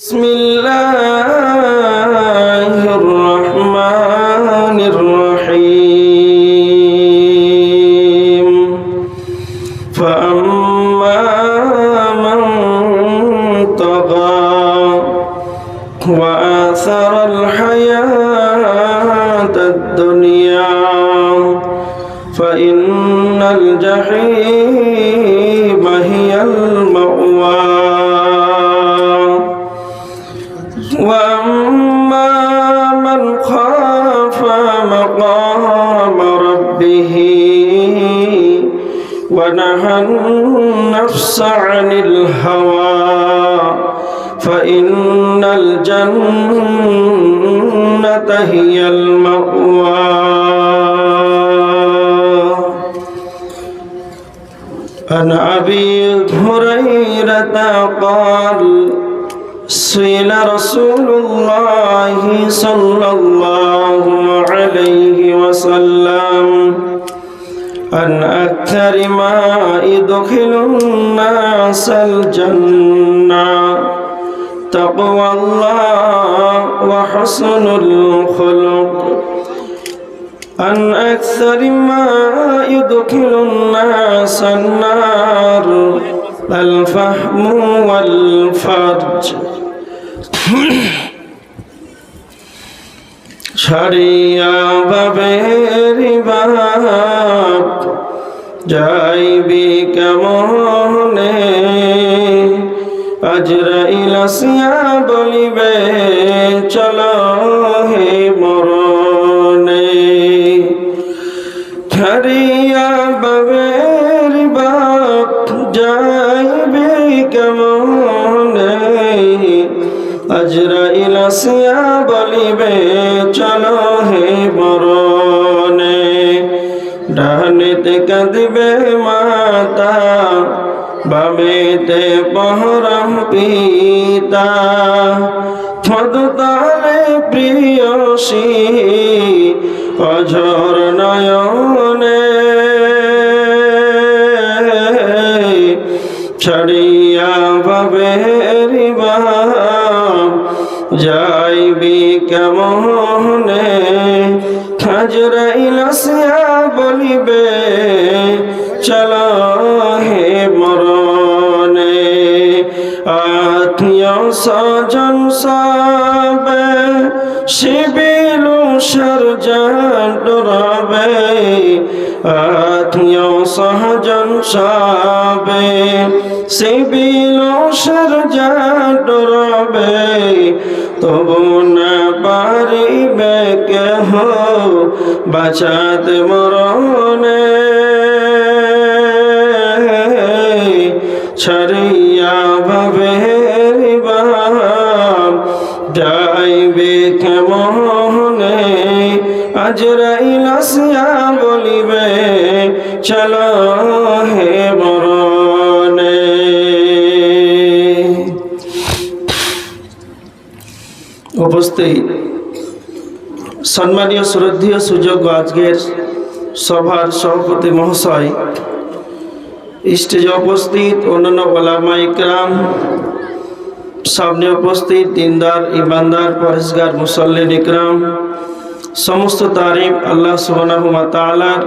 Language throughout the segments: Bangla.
بسم الله الرحمن الرحيم. فأما من طغى وآثر الحياة الدنيا فإن الجحيم هي النفس عن الهوى فإن الجنة هي المأوى. عن أبي هريرة قال سئل رسول الله صلى الله عليه وسلم أن أكثر ما يدخل الناس الجنة تقوى الله وحسن الخلق. أن أكثر ما يدخل الناس النار الفهم والفرج. شريعة بابير بابا যাইবি কেমনে? আজরাইল আসিয়া বলিবে, চলো হে মরণে। ছাড়িয়া বাবের বাপ যাইবে কেমনে? আজরাইল আসিয়া বলিবে, চলো হে মরণে। ডানেতে কাঁদিবে মাতা বামেতে পহরম পিতা। ফদতালে প্রিয়সী অঝর নয়নে। ছড়িয়া আত্মীয় স্বজন সবে শিবিল সরজন ডরাবে আত্মীয় সহজন সবে শিবিল সরজন ডরাবে, তবু না পারিবে কেহ বাঁচাতে মরণে। ছড়িয়া আজরাইল আসিয়া বলিবে, চলো হে মরণে। উপস্থিত। সম্মানীয় শ্রদ্ধীয় সুযোগ্য আজকের সভার সভাপতি মহাশয়, স্টেজে উপস্থিত অন্যান্য ওলামা ইকরাম, সামনে উপস্থিত দিনদার, ইমানদার পরেশগার মুসল্লিন ইকরাম সমস্ত তারিফ আল্লাহ সুবাহ তালার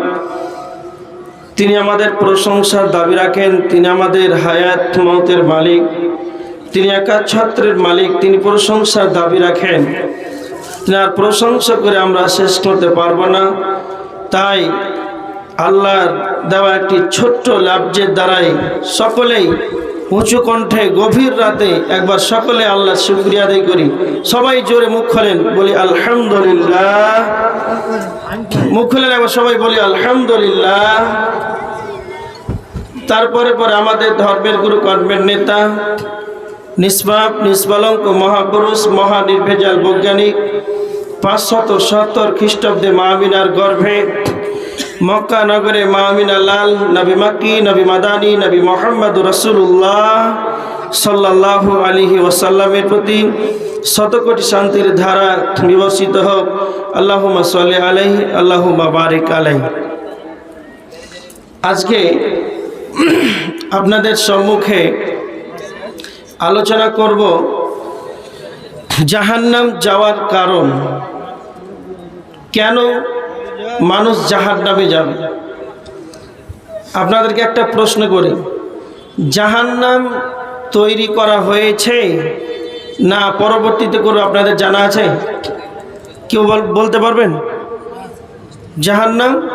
তিনি আমাদের প্রশংসার দাবি রাখেন, তিনি আমাদের হায়াত মৌতের মালিক, তিনি একা ছত্রের মালিক, তিনি প্রশংসার দাবি রাখেন। আর প্রশংসা করে আমরা শেষ করতে পারব না। তাই আল্লাহর দেওয়া একটি ছোট্ট লাভজের দ্বারাই সকলেই উঁচু কণ্ঠে গভীর রাতে একবার সকলে আল্লাহ শুক্রিয়া আদায় করি। সবাই জোরে মুখ খোলেন, বলি আলহামদুলিল্লাহ। মুখ খোলেন, একবার সবাই বলি আলহামদুলিল্লাহ। তারপরে পরে আমাদের ধর্মের গুরু কর্মের নেতা, নিষ্পাপ, নিষ্পালঙ্ক, মহাপুরুষ, মহানির্ভেজাল বৈজ্ঞানিক, পাঁচশত সত্তর খ্রিস্টাব্দে মামিনার গর্ভে মক্কা নগরে মামিনা লাল, নবী মাক্কি, নবী মাদানী, নবী মোহাম্মদ রসুল্লাহ সাল্লাহ আলিহি ওসাল্লামের প্রতি শতকোটি শান্তির ধারা বিবর্ষিত হোক। আল্লাহুমা সাল্লি আলাইহি আল্লাহুমা বারিক আলাইহি। আজকে আপনাদের সম্মুখে আলোচনা করব জাহান্নাম যাওয়ার কারণ। কেন মানুষ জাহার নামে যাবে। আপনাদেরকে একটা প্রশ্ন করি জাহান্নাম তৈরি করা হয়েছে না পরবর্তীতে করে আপনাদের জানা আছে? কেউ বল- বলতে পারবেন? জাহান্নাম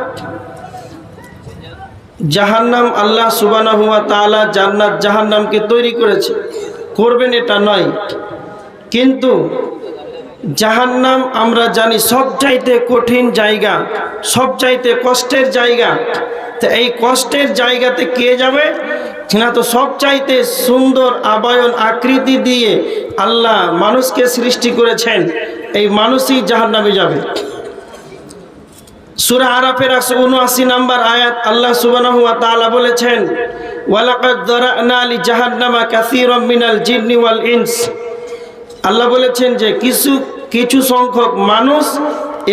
জাহান্নাম আল্লাহ সুবানাহু ওয়া তাআলা জান্নাত জাহান্নামকে তৈরি করেছে। করবেন এটা নয়। কিন্তু জাহান্নাম আমরা জানি সব চাইতে কঠিন জায়গা সব চাইতে কষ্টের জায়গা। তো এই কষ্টের জায়গাতে কে যাবে? না তো সব চাইতে সুন্দর আবায়ন আকৃতি দিয়ে আল্লাহ মানুষকে সৃষ্টি করেছেন, এই মানুষই জাহান্নামে যাবে। সুরা আরাফের একশো উনআশি নাম্বার আয়াত আল্লাহ সুবহানাহু ওয়া তাআলা বলেছেন ওয়ালাকাত জাহান্নামা কাসীরাম মিনাল জিন্নি ওয়াল ইনস। আল্লাহ বলেছেন যে কিছু কিছু সংখ্যক মানুষ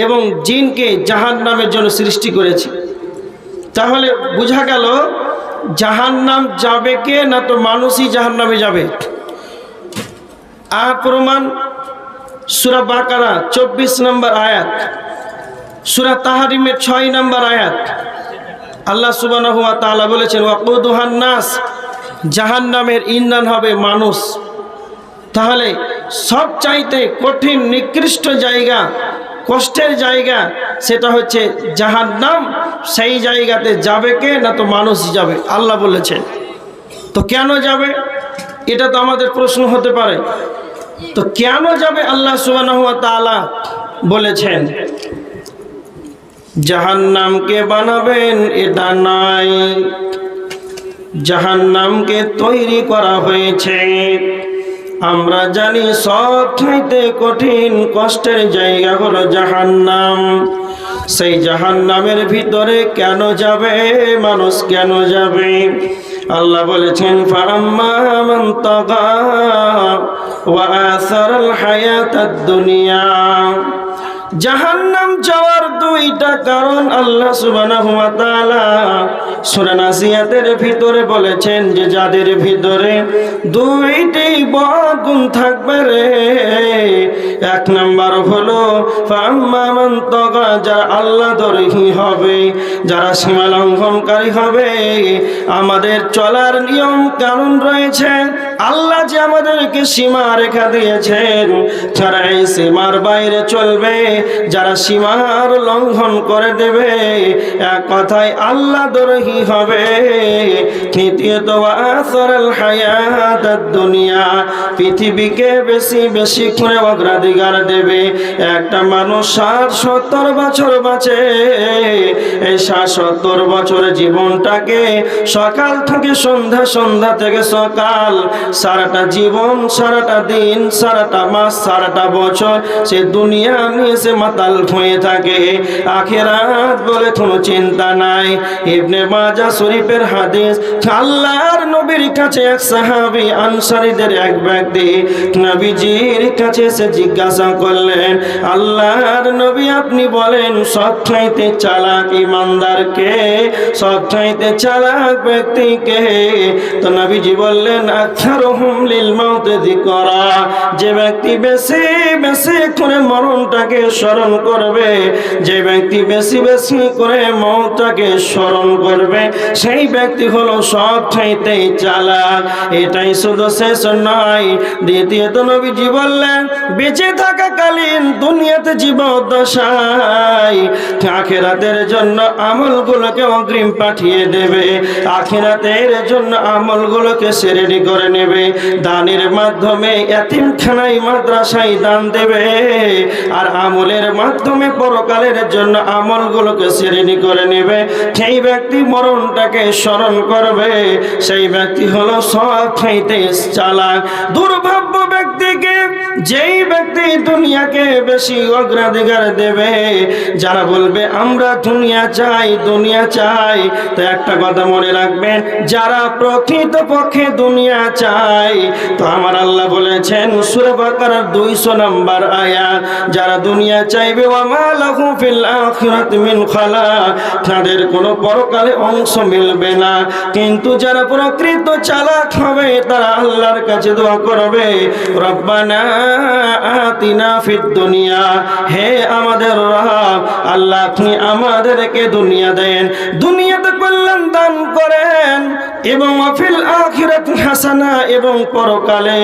এবং জিনকে জাহান্নামের জন্য সৃষ্টি করেছি। তাহলে বোঝা গেল, জাহান্নাম যাবে কে না তো মানুষই জাহান্নামে যাবে? আর প্রমাণ সুরা বাকারা, চব্বিশ নম্বর আয়াত। সুরা তাহারিমের ছয় নম্বর আয়াত। আল্লাহ সুবহানাহু ওয়া তাআলা বলেছেন ওয়াকুদুহান নাস জাহান্নামের ইন্ধন হবে মানুষ। তাহলে সব চাইতে কঠিন, নিকৃষ্ট জায়গা, কষ্টের জায়গা সেটা হচ্ছে যাহার নাম সেই জায়গাতে যাবে কে না তো মানুষই যাবে, আল্লাহ বলেছেন। তো কেন যাবে? এটা তো আমাদের প্রশ্ন হতে পারে। তো কেন যাবে? আল্লাহ তাআলা বলেছেন, জাহান্নামকে বানাবেন এটা নাই। জাহান নামকে তৈরি করা হয়েছে। আমরা জানি সব চাইতে কঠিন কষ্টের জায়গা হলো জাহান্নাম। সেই জাহান্নামের ভিতরে কেন যাবে, মানুষ কেন যাবে? আল্লাহ বলেছেন দুনিয়া জাহান্নাম যাওয়ার দুইটা কারণ আল্লাহ সুবহানাহু তাআলা ভিতরে বলেছেন যে যাদের ভিতরে দুইটি বগুণ থাকবে রে, এক নাম্বার হলো যারা আল্লাহ দরহি হবে, যারা সীমা লঙ্ঘনকারী হবে, আমাদের চলার নিয়ম কানুন রয়েছে। আল্লাহ যে আমাদেরকে সীমা রেখা দিয়েছেন, যারা এই সীমার বাইরে চলবে, যারা সীমার লঙ্ঘন করে দেবে, এক কথায় আল্লাহ দরহি হবে। তৃতীয়ত আসরাল হায়াত দুনিয়া, পৃথিবীকে বেশি বেশি করে অগ্রাধিকার দেবে। একটা মানুষ ষাট, সত্তর বছর বাঁচে, এই ষাট, সত্তর বছর জীবনটাকে সকাল থেকে সন্ধ্যা সন্ধ্যা থেকে সকাল সারাটা জীবন, সারাটা দিন, সারাটা মাস, সারাটা বছর সে দুনিয়া নিয়ে সে মাতাল হয়ে থাকে। আখেরাত বলে কোনো চিন্তা নাই। ইবনে মাজা শরীফের হাদিস, আল্লাহর নবীর কাছে এক সাহাবী আনসারীদের এক ব্যক্তি নবীজির কাছে এসে জিজ্ঞাসা করলেন, আল্লাহর নবী আপনি বলেন, সব চাইতে চালাক ইমানদারকে সব চাইতে চালাক ব্যক্তিকে তো নবীজি বললেন আক্ষারহুম লিল মাউত যিকরা। যে ব্যক্তি বেশি বেশি করে মরণটাকে স্মরণ করবে, যে ব্যক্তি বেশি বেশি করে স্মরণ করবে, সেই ব্যক্তি হলো সব এটাই শুধু শেষ নয় নবীজি বললেন, বেঁচে দুনিয়াতে আখেরাতের জন্য আমলগুলোকে অগ্রিম পাঠিয়ে দেবে। আখেরাতের জন্য আমলগুলোকে সেরেডি করে নেবে। দানের মাধ্যমে এতিমখানায় মাদ্রাসায় দান দেবে। আর আমলের মাধ্যমে পরকালের জন্য আমলগুলোকে শ্রেণি করে নেবে। সেই ব্যক্তি মরণটাকে স্মরণ করবে। সেই ব্যক্তি হলো সব চালাক। দুর্ভাগ্য ব্যক্তিকে যেই ব্যক্তি দুনিয়াকে বেশি অগ্রাধিকার দেবে, যারা বলবে, আমরা দুনিয়া চাই দুনিয়া চাই। তো একটা কথা মনে রাখবেন, যারা প্রকৃত পক্ষে দুনিয়া চাই তো আমার আল্লাহ বলেছেন, সুরে বাকারার দুইশো নাম্বার আয়াত, যারা দুনিয়া চাইবে মিন খালাক তাদের কোনো পরকালে অংশ মিলবে না। কিন্তু যারা প্রকৃত চালাক হবে, তারা আল্লাহর কাছে দোয়া করবে, রব্বানা আতিনা ফিদ দুনিয়া। হে আমাদের রব, আল্লাহ আপনি আমাদেরকে দুনিয়া দেন। দুনিয়াতে কল্যাণ দান করেন। এবং অফিল আখিরাত হাসানা এবং পরকালে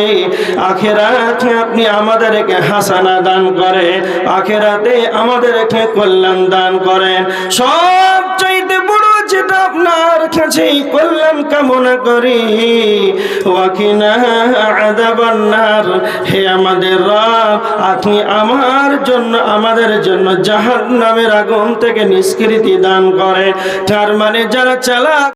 আখেরাতে আপনি আমাদেরকে হাসানা দান করে, আখেরাতে আমাদেরকে কল্যাণ দান করেন। সব চাইতে বড় যেটা আপনার কাছে কল্যাণ কামনা করি ওয়াকিনা আযাবান্নার, হে আমাদের রব, আপনি আমার জন্য, আমাদের জন্য জাহান্নামের আগুন থেকে নিষ্কৃতি দান করে তার মানে যারা চালাক